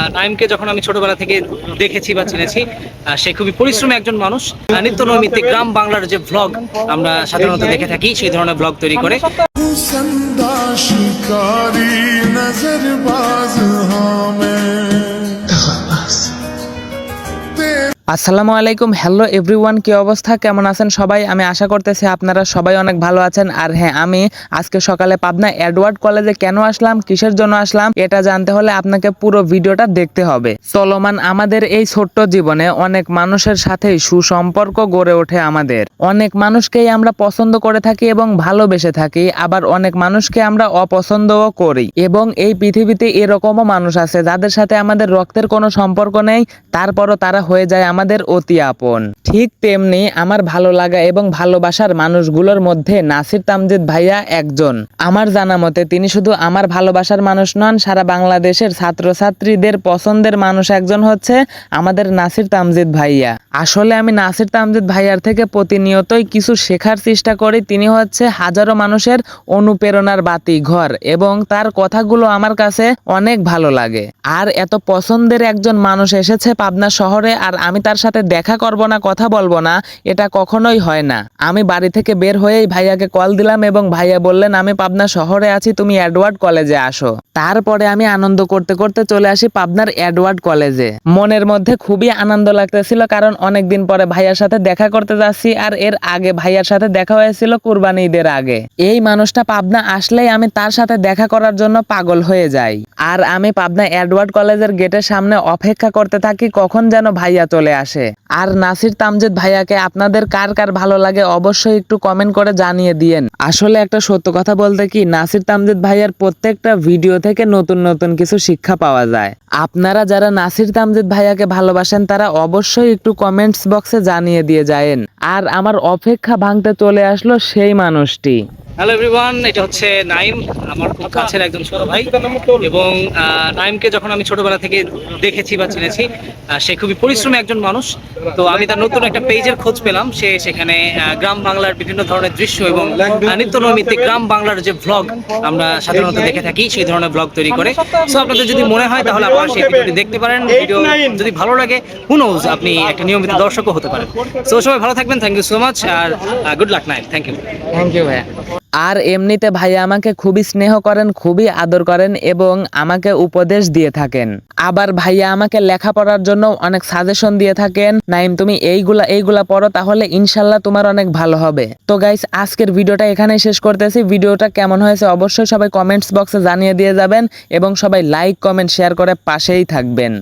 নাইমকে যখন আমি ছোটবেলা থেকে দেখেছি বা চিনেছি সে খুবই পরিশ্রমী একজন মানুষ। নিত্য নৈমিত্তিক গ্রাম বাংলার যে ভ্লগ আমরা সাধারণত দেখে থাকি, সেই ধরনের ভ্লগ তৈরি করে। হামে আসসালামু আলাইকুম। হ্যালো এভরিওয়ান কি অবস্থা? কেমন আছেন সবাই? আমি আশা করতেছি আপনারা সবাই অনেক ভালো আছেন। আর হ্যাঁ আমি আজকে সকালে পাবনা এডওয়ার্ড কলেজে কেন আসলাম, কিসের জন্য আসলাম, এটা জানতে হলে আপনাকে পুরো ভিডিওটা দেখতে হবে। চলমান আমাদের এই ছোট্ট জীবনে অনেক মানুষের সাথেই সুসম্পর্ক গড়ে ওঠে আমাদের। অনেক মানুষকেই আমরা পছন্দ করে থাকি এবং ভালোবেসে থাকি, আবার অনেক মানুষকে আমরা অপছন্দও করি। এবং এই পৃথিবীতে এরকমও মানুষ আছে, যাদের সাথে আমাদের রক্তের কোনো সম্পর্ক নেই, তারপরও তারা হয়ে যায় আমাদের অতি আপন। ঠিক তেমনি আমার ভালো লাগা এবং ভালোবাসার মানুষগুলোর মধ্যে নাসির তামজিদ ভাইয়া একজন। আমার জানা মতে তিনি শুধু আমার ভালোবাসার মানুষ নন, সারা বাংলাদেশের ছাত্রছাত্রীদের পছন্দের মানুষ একজন হচ্ছে আমাদের নাসির তামজিদ ভাইয়া। আসলে আমি নাসির তামজিদ ভাইয়ার থেকে প্রতিনিয়তই কিছু শেখার চেষ্টা করি, তিনি হচ্ছে হাজারো মানুষের অনুপ্রেরণার বাতি ঘর এবং তার কথাগুলো আমার কাছে অনেক ভালো লাগে। আর এত পছন্দের একজন মানুষ এসেছে পাবনা শহরে আর আমি তার সাথে দেখা করব না কথা বলব না, এটা কখনোই হয় না। আমি বাড়ি থেকে বের হয়েই ভাইয়াকে কল দিলাম এবং ভাইয়া বললেন, আমি পাবনা শহরে আছি, তুমি অ্যাডওয়ার্ড কলেজে আসো। তারপরে আমি আনন্দ করতে করতে চলে আসি পাবনার অ্যাডওয়ার্ড কলেজে। মনের মধ্যে খুবই আনন্দ লাগতেছিল, কারণ অনেকদিন পরে ভাইয়ার সাথে দেখা করতে যাচ্ছি, আর এর আগে ভাইয়ার সাথে দেখা হয়েছিল কুরবানি ঈদের আগে। এই মানুষটা পাবনা আসলেই আমি তার সাথে দেখা করার জন্য পাগল হয়ে যাই। আর আমি পাবনা অ্যাডওয়ার্ড কলেজের গেটের সামনে অপেক্ষা করতে থাকি, কখন যেন ভাইয়া চলে আসে। আর নাসির তামজিদ ভাইয়াকে আপনাদের কার কার ভালো লাগে অবশ্যই একটু কমেন্ট করে জানিয়ে দিয়েন। আসলে একটা সত্য কথা বলতে কি, নাসির তামজেদ ভাইয়ার প্রত্যেকটা ভিডিও থেকে নতুন নতুন কিছু শিক্ষা পাওয়া যায়। আপনারা যারা নাসির তামজিদ ভাইয়াকে ভালোবাসেন, তারা অবশ্যই একটু কমেন্টস বক্সে জানিয়ে দিয়ে যায়েন। আর আমার অপেক্ষা ভাঙতে চলে আসলো সেই মানুষটি। হ্যালো এভরিওয়ান এটা হচ্ছে নাইম, আমার খুব কাছের একজন ছোট ভাই। এবং নাইমকে যখন আমি ছোটবেলা থেকে দেখেছি বা চিনেছি সে খুবই পরিশ্রমী একজন মানুষ। তো আমি তার নতুন একটা পেজের খোঁজ পেলাম। সে সেখানে গ্রাম বাংলার বিভিন্ন ধরনের দৃশ্য এবং নিত্য নৈমিত্তিক গ্রাম বাংলার যে ভ্লগ আমরা সাধারণত দেখে থাকি, সেই ধরনের ভ্লগ তৈরি করে। সো আপনাদের যদি মনে হয়, তাহলে আপনারা সেই ভিডিওটি দেখতে পারেন। ভিডিও যদি ভালো লাগে হুনোজ আপনি একটা নিয়মিত দর্শকও হতে পারেন। সো সবাই ভালো থাকবেন thank you so much R good luck Naim thank you thank you ভাইয়া। আর এমনিতে ভাইয়া আমাকে খুবই স্নেহ করেন, খুবই আদর করেন এবং আমাকে উপদেশ দিয়ে থাকেন। আবার ভাইয়া আমাকে লেখাপড়ার জন্য অনেক সাজেশন দিয়ে থাকেন নাইম তুমি এইগুলা এইগুলা পড়ো তাহলে ইনশাল্লাহ তোমার অনেক ভালো হবে। তো গাইস আজকের ভিডিওটা এখানেই শেষ করতেছি। ভিডিওটা কেমন হয়েছে অবশ্যই সবাই কমেন্টস বক্সে জানিয়ে দিয়ে যাবেন এবং সবাই লাইক কমেন্ট শেয়ার করে পাশেই থাকবেন।